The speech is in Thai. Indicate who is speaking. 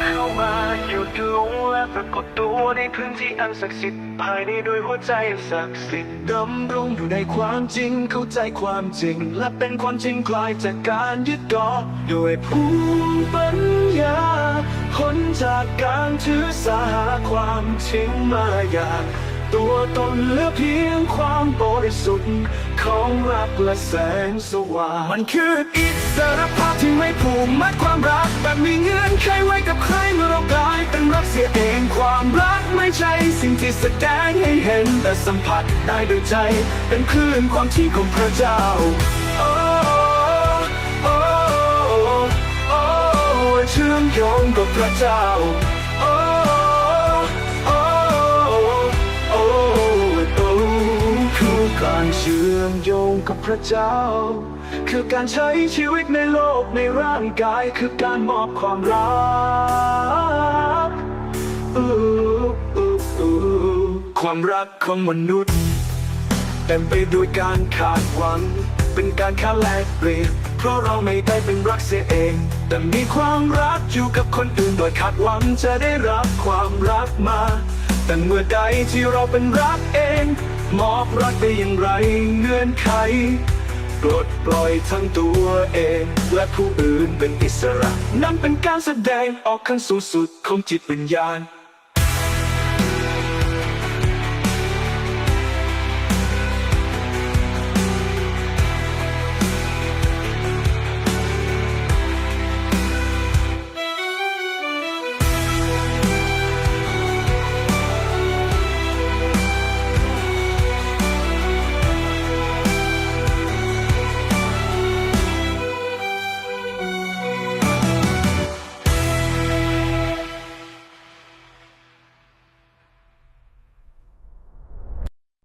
Speaker 1: เข้ามาหยุดลงและปรากฏตัวในพื้นที่อันศักดิ์สิทธิ์ภายในด้วยหัวใจอันศักดิ์สิทธิ์ดำรงอยู่ในความจริงเข้าใจความจริง และเป็นความจริงกลายจากการยึดเกาะด้วยภูมิปัญญาพ้นจากการถือสาหาความจริงมาอย่าง ตัวตนเหลือเพียงความบริสุทธิ์ของรักและแสงสว่าง มันคืออิสรภาพที่ไม่ผูกมัดความรักแบบมีเงื่อนไขไว้กับใครเมื่อเรากลายเป็นรักเสียเองความรักไม่ใช่สิ่งที่แสดงให้เห็นแต่สัมผัสได้ด้วยใจ เป็นคลื่นความที่ของพระเจ้าเชื่อมโยงกับพระเจ้าารเชื่อมโยงกับพระเจ้า คือการใช้ชีวิตในโลกในร่างกายคือการมอบความรักความรักของมนุษย์เต็มไปด้วยการขาดหวัง เป็นการค้าแลกเปลี่ยนเพราะเราไม่ได้เป็นรักเสียเอง แต่มีความรักอยู่กับคนอื่นโดยคาดหวังจะได้รับความรักมา แต่เมื่อใดที่เราเป็นรักเอง มอบรักได้อย่างไรเงื่อนไขปลดปล่อยทั้งตัวเอง และผู้อื่นเป็นอิสระ นั่นเป็นการแสดงออกขั้นสูงสุดของจิตวิญญาณ